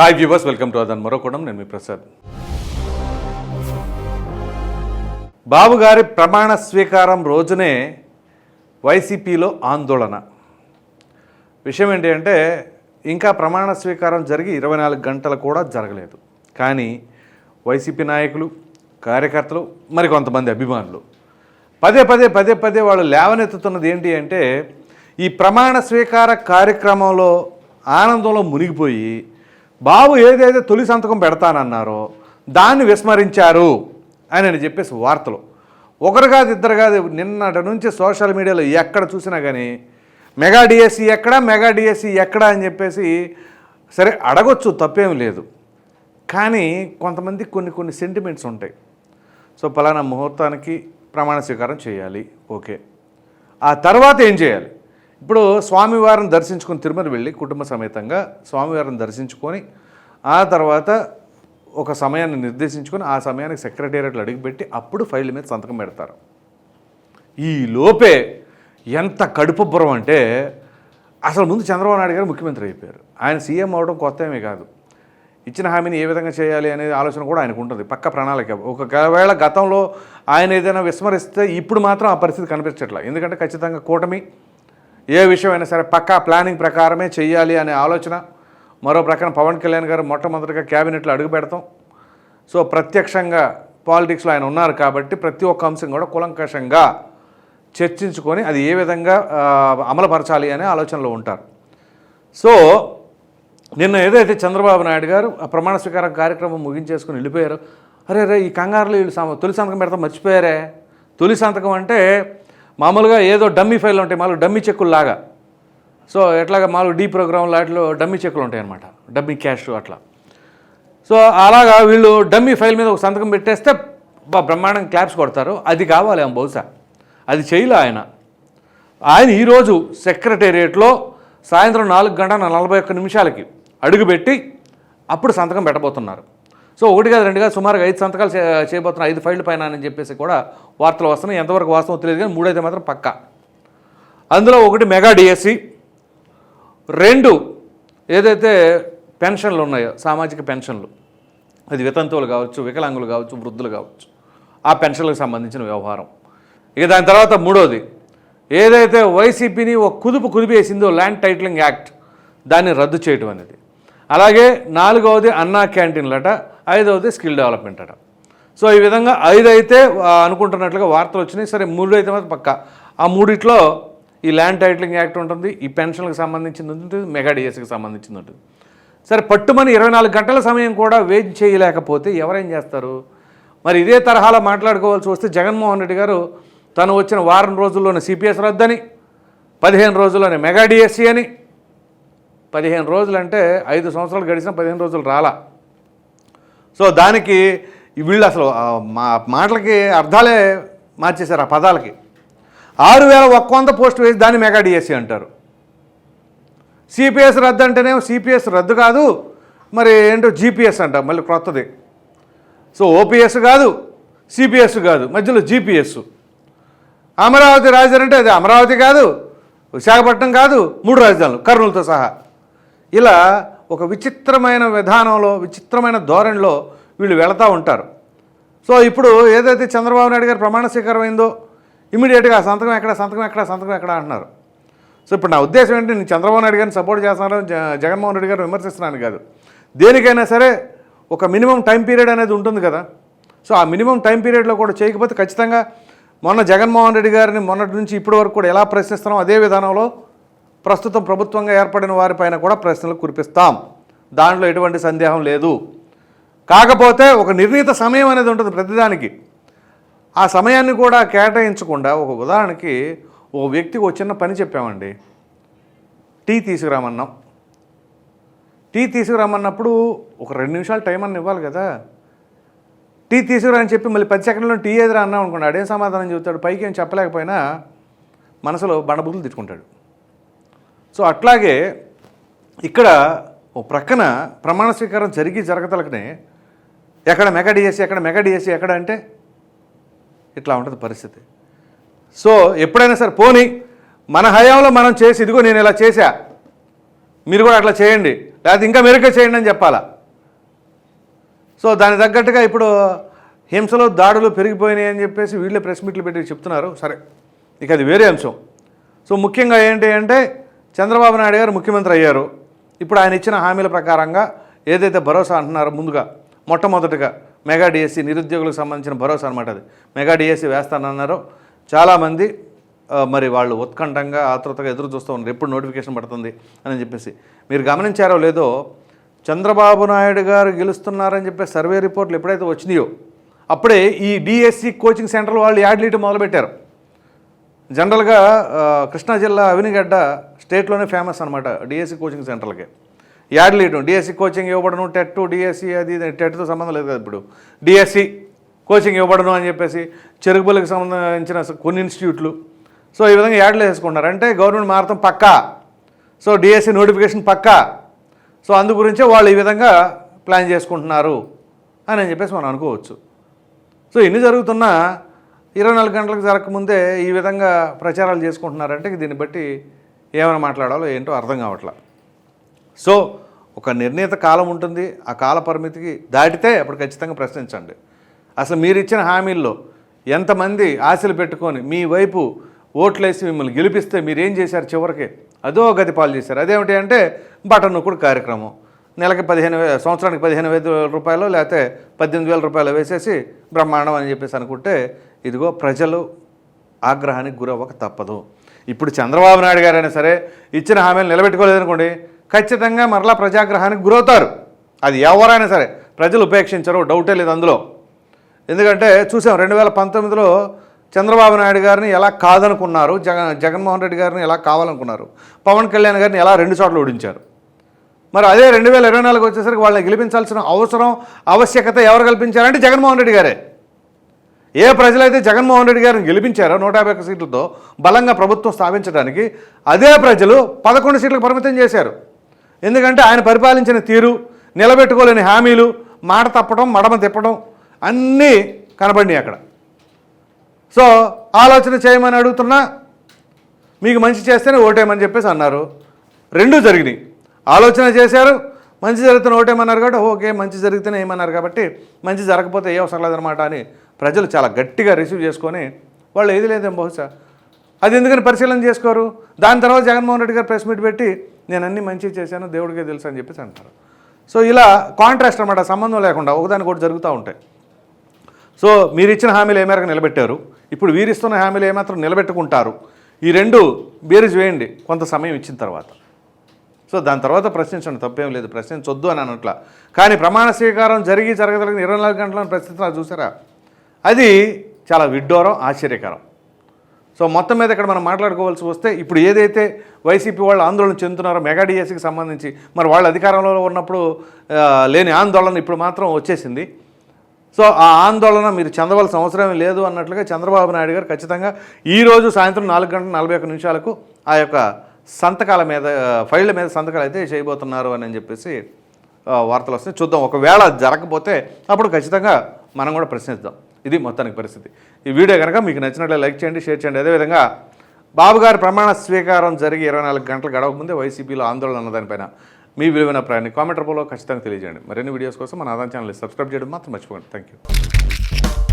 Hi viewers welcome to అదన్ మరొకడం నేను మీ ప్రసాద్ బాబు గారి ప్రమాణ స్వీకారం రోజునే వైసీపీలో ఆందోళన విషయం ఏంటి అంటే ఇంకా ప్రమాణ స్వీకారం జరిగి ఇరవై నాలుగు గంటలు కూడా జరగలేదు కానీ వైసీపీ నాయకులు కార్యకర్తలు మరికొంతమంది అభిమానులు పదే పదే పదే పదే వాళ్ళు లేవనెత్తుతున్నది ఏంటి అంటే ఈ ప్రమాణ స్వీకార కార్యక్రమంలో ఆనందంలో మునిగిపోయి బాబు ఏదైతే తొలి సంతకం పెడతానన్నారో దాన్ని విస్మరించారు అని అని చెప్పేసి వార్తలు. ఒకరు కాదు ఇద్దరు కాదు నిన్నటి నుంచి సోషల్ మీడియాలో ఎక్కడ చూసినా కానీ మెగా డిఎస్సి ఎక్కడ మెగా డిఎస్సి ఎక్కడ అని చెప్పేసి సరే అడగొచ్చు తప్పేం లేదు. కానీ కొంతమంది కొన్ని కొన్ని సెంటిమెంట్స్ ఉంటాయి. సో పలానా ముహూర్తానికి ప్రమాణ స్వీకారం చేయాలి ఓకే. ఆ తర్వాత ఏం చేయాలి? ఇప్పుడు స్వామివారిని దర్శించుకొని తిరుమల వెళ్ళి కుటుంబ సమేతంగా స్వామివారిని దర్శించుకొని ఆ తర్వాత ఒక సమయాన్ని నిర్దేశించుకొని ఆ సమయానికి సెక్రటేరియట్లు అడిగిపెట్టి అప్పుడు ఫైల్ మీద సంతకం పెడతారు. ఈ లోపే ఎంత కడుపుబ్బరం అంటే అసలు ముందు చంద్రబాబు నాయుడు గారు ముఖ్యమంత్రి అయిపోయారు. ఆయన సీఎం అవడం కొత్త ఏమీ కాదు. ఇచ్చిన హామీని ఏ విధంగా చేయాలి అనేది ఆలోచన కూడా ఆయనకు ఉంటుంది. పక్క ప్రణాళిక. ఒకవేళ గతంలో ఆయన ఏదైనా విస్మరిస్తే ఇప్పుడు మాత్రం ఆ పరిస్థితి కనిపించట్లేదు ఎందుకంటే ఖచ్చితంగా కూటమి ఏ విషయమైనా సరే పక్కా ప్లానింగ్ ప్రకారమే చేయాలి అనే ఆలోచన. మరో ప్రక్కన పవన్ కళ్యాణ్ గారు మొట్టమొదటిగా క్యాబినెట్లో అడుగు పెడతాం. సో ప్రత్యక్షంగా పాలిటిక్స్లో ఆయన ఉన్నారు కాబట్టి ప్రతి ఒక్క అంశం కూడా కులంకషంగా చర్చించుకొని అది ఏ విధంగా అమలుపరచాలి అనే ఆలోచనలో ఉంటారు. సో నిన్న ఏదైతే చంద్రబాబు నాయుడు గారు ఆ ప్రమాణ స్వీకారం కార్యక్రమం ముగించేసుకుని వెళ్ళిపోయారు అరే రే ఈ కంగారులో వీళ్ళు తొలి సంతకం పెడతాం మర్చిపోయారే? తొలి సంతకం అంటే మామూలుగా ఏదో డమ్మీ ఫైల్ ఉంటాయి మామూలు డమ్మీ చెక్కులు లాగా సో ఎట్లాగా మామూలు డీ ప్రోగ్రామ్ వాటిలో డమ్మీ చెక్కులు ఉంటాయి అనమాట డమ్మీ క్యాష్ అట్లా. సో అలాగా వీళ్ళు డమ్మీ ఫైల్ మీద ఒక సంతకం పెట్టేస్తే బా బ్రహ్మాండం క్లాప్స్ కొడతారు. అది కావాలి ఆమె బహుశా. అది చేయలే ఆయన. ఆయన ఈరోజు సెక్రటేరియట్లో సాయంత్రం నాలుగు గంటల నలభై ఒక్క నిమిషాలకి అడుగుపెట్టి అప్పుడు సంతకం పెట్టబోతున్నారు. సో ఒకటి కాదు రెండు కాదు సుమారుగా ఐదు సంతకాలు చేయబోతున్న ఐదు ఫైళ్ళ పైన అని చెప్పేసి కూడా వార్తలు వస్తున్నాయి. ఎంతవరకు వాస్తవం తెలియదు కానీ మూడైతే మాత్రం పక్కా. అందులో ఒకటి మెగా డిఎస్సి రెండు ఏదైతే పెన్షన్లు ఉన్నాయో సామాజిక పెన్షన్లు అది వితంతువులు కావచ్చు వికలాంగులు కావచ్చు వృద్ధులు కావచ్చు ఆ పెన్షన్లకు సంబంధించిన వ్యవహారం. ఇక దాని తర్వాత మూడోది ఏదైతే వైసీపీని ఒక కుదుపు కుదిపేసిందో ల్యాండ్ టైటిలింగ్ యాక్ట్ దాన్ని రద్దు చేయటం అనేది. అలాగే నాలుగవది అన్నా క్యాంటీన్లట ఐదవది స్కిల్ డెవలప్మెంట్ అట. సో ఈ విధంగా ఐదు అయితే అనుకుంటున్నట్లుగా వార్తలు వచ్చినాయి. సరే మూడు అయితే మాత్రం పక్క. ఆ మూడిట్లో ఈ ల్యాండ్ టైటిలింగ్ యాక్ట్ ఉంటుంది ఈ పెన్షన్లకు సంబంధించింది ఉంటుంది మెగా డిఎస్కి సంబంధించింది ఉంటుంది. సరే పట్టుమని ఇరవై నాలుగు గంటల సమయం కూడా వెయిట్ చేయలేకపోతే ఎవరేం చేస్తారు? మరి ఇదే తరహాలో మాట్లాడుకోవాల్సి వస్తే జగన్మోహన్ రెడ్డి గారు తను వచ్చిన వారం రోజుల్లోనే సిపిఎస్ రద్దని పదిహేను రోజుల్లోనే మెగా డిఎస్సి అని పదిహేను రోజులు అంటే ఐదు సంవత్సరాలు గడిచిన పదిహేను రోజులు రాలా. సో దానికి వీళ్ళు అసలు మా మాటలకి అర్థాలే మార్చేశారు ఆ పదాలకి. ఆరు వేల ఒక్క వంద పోస్ట్ వేసి దాన్ని మెగా డిఎస్సి అంటారు. సిపిఎస్ రద్దు అంటేనేమో సిపిఎస్ రద్దు కాదు మరి ఏంటో జీపీఎస్ అంట మళ్ళీ క్రొత్తది. సో ఓపీఎస్ కాదు సిపిఎస్ కాదు మధ్యలో జీపీఎస్. అమరావతి రాజధాని అంటే అది అమరావతి కాదు విశాఖపట్నం కాదు మూడు రాజధానులు కర్నూలుతో సహా. ఇలా ఒక విచిత్రమైన విధానంలో విచిత్రమైన ధోరణిలో వీళ్ళు వెళతా ఉంటారు. సో ఇప్పుడు ఏదైతే చంద్రబాబు నాయుడు గారు ప్రమాణ స్వీకారం అయిందో ఇమీడియట్గా సంతకం ఎక్కడ సంతకం ఎక్కడ సంతకం ఎక్కడ అంటున్నారు. సో ఇప్పుడు నా ఉద్దేశం ఏంటి? నేను చంద్రబాబు నాయుడు గారిని సపోర్ట్ చేస్తున్నాను జగన్మోహన్ రెడ్డి గారు విమర్శిస్తున్నాను కాదు. దేనికైనా సరే ఒక మినిమం టైం పీరియడ్ అనేది ఉంటుంది కదా. సో ఆ మినిమం టైం పీరియడ్లో కూడా చేయకపోతే ఖచ్చితంగా మొన్న జగన్మోహన్ రెడ్డి గారిని మొన్నటి నుంచి ఇప్పటి వరకు కూడా ఎలా ప్రశ్నిస్తున్నాం అదే విధానంలో ప్రస్తుతం ప్రభుత్వంగా ఏర్పడిన వారిపైన కూడా ప్రశ్నలు కురిపిస్తాం. దాంట్లో ఎటువంటి సందేహం లేదు. కాకపోతే ఒక నిర్ణీత సమయం అనేది ఉంటుంది ప్రతిదానికి. ఆ సమయాన్ని కూడా కేటాయించకుండా ఒక ఉదాహరణకి ఓ వ్యక్తికి ఒక చిన్న పని చెప్పామండి. టీ తీసుకురామన్నాం. టీ తీసుకురామన్నప్పుడు ఒక రెండు నిమిషాలు టైం అన్న ఇవ్వాలి కదా. టీ తీసుకురా అని చెప్పి మళ్ళీ పది సెకండ్లో టీ ఏదిరా అన్నాం అనుకోండి అడే సమాధానం చెబుతాడు? పైకి ఏం చెప్పలేకపోయినా మనసులో బండబుద్ధులు తిట్టుకుంటాడు. సో అట్లాగే ఇక్కడ ఓ ప్రక్కన ప్రమాణ స్వీకారం జరిగి జరగతలకనే ఎక్కడ మెగా డిఎస్సి ఎక్కడ మెగా డిఎస్సి ఎక్కడ అంటే ఇట్లా ఉంటుంది పరిస్థితి. సో ఎప్పుడైనా సరే పోనీ మన హయాంలో మనం చేసి ఇదిగో నేను ఇలా చేశా మీరు కూడా అట్లా చేయండి లేకపోతే ఇంకా మెరుగ్గా చేయండి అని చెప్పాలా? సో దానికి తగ్గట్టుగా ఇప్పుడు హింసలో దాడులు పెరిగిపోయినాయి అని చెప్పేసి వీళ్ళే ప్రెస్ మీట్లు పెట్టి చెప్తున్నారు. సరే ఇక అది వేరే అంశం. సో ముఖ్యంగా ఏంటి అంటే చంద్రబాబు నాయుడు గారు ముఖ్యమంత్రి అయ్యారు. ఇప్పుడు ఆయన ఇచ్చిన హామీల ప్రకారంగా ఏదైతే భరోసా అంటున్నారో ముందుగా మొట్టమొదటిగా మెగా డిఎస్సి నిరుద్యోగులకు సంబంధించిన భరోసా అనమాట అది. మెగా డిఎస్సి వేస్తానన్నారు. చాలామంది మరి వాళ్ళు ఉత్కంఠంగా ఆతృతగా ఎదురు చూస్తూ ఉన్నారు. ఎప్పుడు నోటిఫికేషన్ పడుతుంది అని చెప్పేసి. మీరు గమనించారో లేదో చంద్రబాబు నాయుడు గారు గెలుస్తున్నారని చెప్పే సర్వే రిపోర్ట్లు ఎప్పుడైతే వచ్చినాయో అప్పుడే ఈ డిఎస్సి కోచింగ్ సెంటర్లు వాళ్ళు యాడ్లీట్ మొదలుపెట్టారు. జనరల్గా కృష్ణా జిల్లా అవినిగడ్డ స్టేట్లోనే ఫేమస్ అనమాట డిఎస్సి కోచింగ్ సెంటర్లకి యాడ్ లేయడం డిఎస్సి కోచింగ్ ఇవ్వబడను టెట్ డిఎస్సి అది టెట్తో సంబంధం లేదు కదా ఇప్పుడు. డిఎస్సి కోచింగ్ ఇవ్వబడను అని చెప్పేసి చెరుకుపల్లికి సంబంధించిన కొన్ని ఇన్స్టిట్యూట్లు. సో ఈ విధంగా యాడ్లు వేసుకున్నారు అంటే గవర్నమెంట్ మారతం పక్కా. సో డిఎస్సి నోటిఫికేషన్ పక్కా. సో అందు గురించే వాళ్ళు ఈ విధంగా ప్లాన్ చేసుకుంటున్నారు అని అని చెప్పేసి మనం అనుకోవచ్చు. సో ఎన్ని జరుగుతున్నా ఇరవై నాలుగు గంటలకు జరగకముందే ఈ విధంగా ప్రచారాలు చేసుకుంటున్నారంటే దీన్ని బట్టి ఏమైనా మాట్లాడాలో ఏంటో అర్థం కావట్లా. సో ఒక నిర్ణీత కాలం ఉంటుంది. ఆ కాల పరిమితికి దాటితే అప్పుడు ఖచ్చితంగా ప్రశ్నించండి. అసలు మీరు ఇచ్చిన హామీల్లో ఎంతమంది ఆశలు పెట్టుకొని మీ వైపు ఓట్లేసి మిమ్మల్ని గెలిపిస్తే మీరేం చేశారు చివరికి? అదో గతి పాలు చేశారు. అదేమిటి అంటే బటన్ నొక్కుడు కార్యక్రమం. నెలకి పదిహేను సంవత్సరానికి పదిహేను వేల రూపాయలు లేకపోతే పద్దెనిమిది వేల రూపాయలు వేసేసి బ్రహ్మాండం అని చెప్పేసి అనుకుంటే ఇదిగో ప్రజలు ఆగ్రహానికి గురవ్వక తప్పదు. ఇప్పుడు చంద్రబాబు నాయుడు గారైనా సరే ఇచ్చిన హామీలు నిలబెట్టుకోలేదనుకోండి ఖచ్చితంగా మరలా ప్రజాగ్రహానికి గురవుతారు. అది ఎవరైనా సరే ప్రజలు ఉపేక్షించరు డౌటే లేదు అందులో. ఎందుకంటే చూసాం రెండు వేల పంతొమ్మిదిలో చంద్రబాబు నాయుడు గారిని ఎలా కాదనుకున్నారు జగన్ జగన్మోహన్ రెడ్డి గారిని ఎలా కావాలనుకున్నారు పవన్ కళ్యాణ్ గారిని ఎలా రెండు చోట్ల ఓడించారు. మరి అదే రెండు వేల ఇరవై నాలుగు వచ్చేసరికి వాళ్ళని గెలిపించాల్సిన అవసరం ఆవశ్యకత ఎవరు కల్పించారంటే జగన్మోహన్ రెడ్డి గారే. ఏ ప్రజలైతే జగన్మోహన్ రెడ్డి గారిని గెలిపించారో నూట యాభై ఒక్క సీట్లతో బలంగా ప్రభుత్వం స్థాపించడానికి అదే ప్రజలు పదకొండు సీట్లకు పరిమితం చేశారు. ఎందుకంటే ఆయన పరిపాలించిన తీరు నిలబెట్టుకోలేని హామీలు మాట తప్పడం మడమ తిప్పడం అన్నీ కనబడినాయి అక్కడ. సో ఆలోచన చేయమని అడుగుతున్నా మీకు మంచి చేస్తేనే ఓటేయమని చెప్పేసి అన్నారు. రెండూ జరిగినాయి. ఆలోచన చేశారు మంచి జరుగుతున్న ఓటేమన్నారు కాబట్టి ఓకే మంచి జరిగితేనే ఏమన్నారు కాబట్టి మంచి జరగకపోతే ఏ అవసరం లేదనమాట అని ప్రజలు చాలా గట్టిగా రిసీవ్ చేసుకొని వాళ్ళు ఏది లేదేం బహుశా. అది ఎందుకని పరిశీలన చేసుకోరు? దాని తర్వాత జగన్మోహన్ రెడ్డి గారు ప్రెస్ మీట్ పెట్టి నేను అన్ని మంచి చేశాను దేవుడికే తెలుసు అని చెప్పేసి అంటారు. సో ఇలా కాంట్రాస్ట్ అనమాట సంబంధం లేకుండా ఒకదానికి ఒకటి జరుగుతూ ఉంటాయి. సో మీరు ఇచ్చిన హామీలు ఏ మేరకు నిలబెట్టారు? ఇప్పుడు వీరిస్తున్న హామీలు ఏమాత్రం నిలబెట్టుకుంటారు? ఈ రెండు బేరీజ్ వేయండి కొంత సమయం ఇచ్చిన తర్వాత. సో దాని తర్వాత ప్రశ్నించండి తప్పేం లేదు ప్రశ్నించొద్దు అని అనట్లా కానీ ప్రమాణ స్వీకారం జరిగి జరగదలిగిన ఇరవై నాలుగు గంటల ప్రశ్నించిన చూసారా? అది చాలా విడ్డూరం ఆశ్చర్యకరం. సో మొత్తం మీద ఇక్కడ మనం మాట్లాడుకోవాల్సి వస్తే ఇప్పుడు ఏదైతే వైసీపీ వాళ్ళు ఆందోళన చెందుతున్నారో మెగాడిఎస్సికి సంబంధించి మరి వాళ్ళు అధికారంలో ఉన్నప్పుడు లేని ఆందోళన ఇప్పుడు మాత్రం వచ్చేసింది. సో ఆ ఆందోళన మీరు చెందవలసిన అవసరం లేదు అన్నట్లుగా చంద్రబాబు నాయుడు గారు ఖచ్చితంగా ఈరోజు సాయంత్రం నాలుగు గంటల నలభై ఒక్క నిమిషాలకు ఆ యొక్క సంతకాల మీద ఫైళ్ళ మీద సంతకాలు అయితే చేయబోతున్నారు అని చెప్పేసి వార్తలు వస్తాయి చూద్దాం. ఒకవేళ జరగకపోతే అప్పుడు ఖచ్చితంగా మనం కూడా ప్రశ్నిద్దాం. ఇది మొత్తానికి పరిస్థితి. ఈ వీడియో కనుక మీకు నచ్చినట్లే లైక్ చేయండి షేర్ చేయండి. అదేవిధంగా బాబు గారి ప్రమాణ స్వీకారం జరిగి ఇరవై నాలుగు గంటలు గడవకముందే వైసీపీలో ఆందోళన అన్న దానిపైన మీ విలువైన ప్రయాణి కామెంట్ రూపంలో ఖచ్చితంగా తెలియజేయండి. మరిన్ని వీడియోస్ కోసం మన ఆదాయం ఛానల్ సబ్స్క్రైబ్ చేయడం మాత్రం మర్చిపోకండి. Thank you